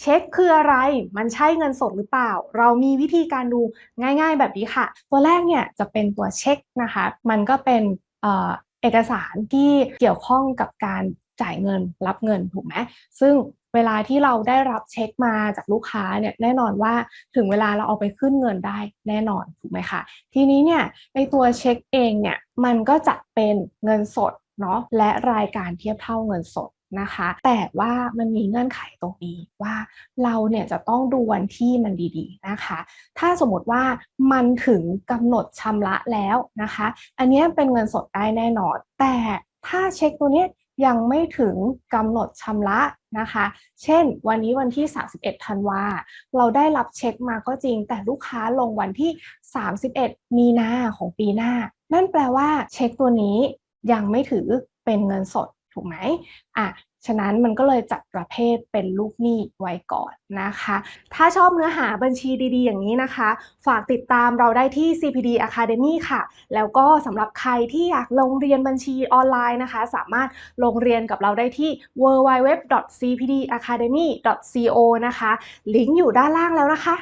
เช็คคืออะไร มันใช่เงินสดหรือเปล่า เรามีวิธีการดูง่าย ๆ แบบนี้ค่ะ ตัวแรกเนี่ยจะเป็นตัวเช็คนะคะ มันก็เป็นเอกสารที่เกี่ยวข้องกับการจ่ายเงินรับเงินถูกไหมซึ่งเวลาที่เราได้รับเช็คมาจากลูกค้าเนี่ยแน่นอนว่าถึงเวลาเราเอาไปขึ้นเงินได้แน่นอนถูกไหมคะทีนี้เนี่ยในตัวเช็คเองเนี่ยมันก็จะเป็นเงินสดเนาะและรายการเทียบเท่าเงินสด นะคะ แต่ว่ามันมีเงื่อนไขตรงนี้ว่าเราเนี่ยจะต้องดูวันที่มันดีๆนะคะ ถ้าสมมติว่ามันถึงกำหนดชำระแล้วนะคะ อันนี้เป็นเงินสดได้แน่นอน แต่ถ้าเช็คตัวนี้ยังไม่ถึงกำหนดชำระนะคะ เช่น วันนี้วันที่ 31 ธันวา เราได้รับเช็คมาก็จริง แต่ลูกค้าลงวันที่ 31 มีนาของปีหน้า นั่นแปลว่าเช็คตัวนี้ยังไม่ถือเป็นเงินสด กไหมอะฉะนั้นมันก็เลยจัดประเภทเป็นลูกหนี้ไว้ก่อนนะคะ ถ้าชอบเนื้อหาบัญชีดีๆ อย่างนี้นะคะ ฝากติดตามเราได้ที่ CPD Academy ค่ะ แล้วก็สำหรับใครที่อยากลงเรียนบัญชีออนไลน์นะคะ สามารถลงเรียนกับเราได้ที่ www.cpdacademy.co นะคะ ลิงก์อยู่ด้านล่างแล้วนะคะ